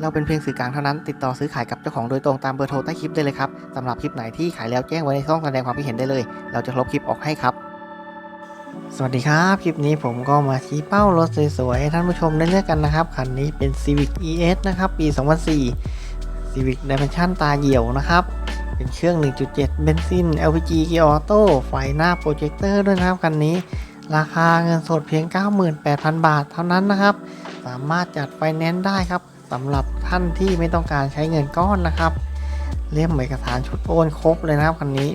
เราเป็นเพียงสื่อกลางเท่านั้น ติดต่อซื้อขายกับเจ้าของโดยตรงตามเบอร์โทรใต้คลิปได้เลยครับสำหรับคลิปไหนที่ขายแล้วแจ้งไว้ในช่องแสดงความคิดเห็นได้เลย เราจะลบคลิปออกให้ครับ สวัสดีครับ คลิปนี้ผมก็มาชี้เป้ารถสวยๆให้ท่านผู้ชมได้เลือกกันนะครับคันนี้เป็น Civic ES นะครับปี 2004 Civic Dimension ตาเหี่ยวนะครับเป็นเครื่อง 1.7 เบนซิน LPG เกียร์ออโต้ไฟหน้าโปรเจคเตอร์ด้วยนะครับคันนี้ ราคาเงินสดเพียง 98,000 บาทเท่านั้นนะครับ สามารถจัดไฟแนนซ์ได้ครับ สำหรับท่านที่ไม่ต้องการใช้เงินก้อนนะครับ เล่มเอกสารชุดโอนครบเลยนะครับคันนี้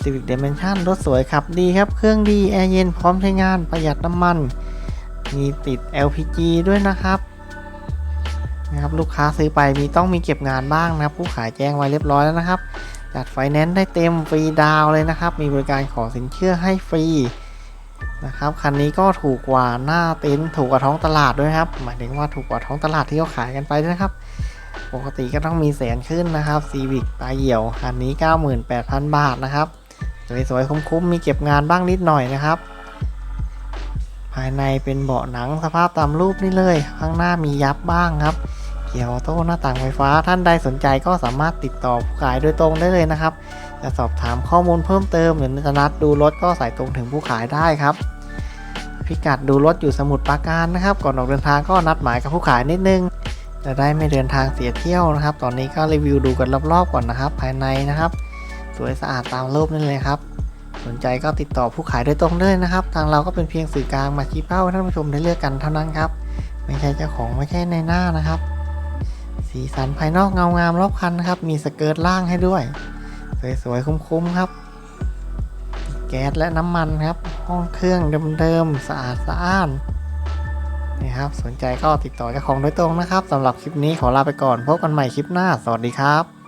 Civic Dimension รถสวยขับดีครับ เครื่องดี แอร์เย็นพร้อมใช้งานประหยัดน้ำมัน มีติด LPG ด้วยนะครับนะครับลูกค้าซื้อไปมีต้องมีเก็บงานบ้างนะครับ ผู้ขายแจ้งไว้เรียบร้อยแล้วนะครับ จัดไฟแนนซ์ได้เต็มฟรีดาวเลยนะครับ มีบริการขอสินเชื่อให้ฟรี นะครับคันนี้ก็ถูกกว่าหน้าเต็นท์ถูกกว่าท้องตลาดด้วยครับ หมายถึงว่าถูกกว่าท้องตลาดที่เขาขายกันไปนะครับ ปกติก็ต้องมีแสนขึ้นนะครับ Civic ตาเหี่ยวคันนี้ 98,000 บาทนะครับสวยๆคุ้มๆมีเก็บงานบ้างนิดหน่อยนะครับ ภายในเป็นเบาะหนังสภาพตามรูปนี่เลย ข้างหน้ามียับบ้างครับ เกียร์ออโต้หน้าต่างไฟฟ้า ท่านใดสนใจก็สามารถติดต่อผู้ขายโดยตรงได้เลยนะครับ จะสอบถามข้อมูลเพิ่มเติมหรือจะนัดดูรถก็สายตรงถึงผู้ขายได้ครับ พิกัดดูรถอยู่สมุทรปราการนะครับ ก่อนออกเดินทางก็นัดหมายกับผู้ขายนิดนึง จะได้ไม่เดินทางเสียเที่ยวนะครับ ตอนนี้ก็รีวิวดูกันรอบๆก่อนนะครับ ภายในนะครับ สวยสะอาดตามรูปนี่เลยครับสนใจก็ติดต่อผู้ขายโดยตรงเลยนะครับ ทางเราก็เป็นเพียงสื่อกลางมาชี้เป้าให้ท่านผู้ชมได้เลือกกันเท่านั้นครับ ไม่ใช่เจ้าของไม่ใช่ในหน้านะครับ สีสันภายนอกเงางามรอบคันนะครับ มีสเกิร์ตล่างให้ด้วย สวยๆ คุ้มๆ ครับ แก๊สและน้ำมันครับ ห้องเครื่องเดิมๆ สะอาดสะอ้านนี่ครับ สนใจก็ติดต่อเจ้าของโดยตรงนะครับสำหรับคลิปนี้ขอลาไปก่อน พบกันใหม่คลิปหน้า สวัสดีครับ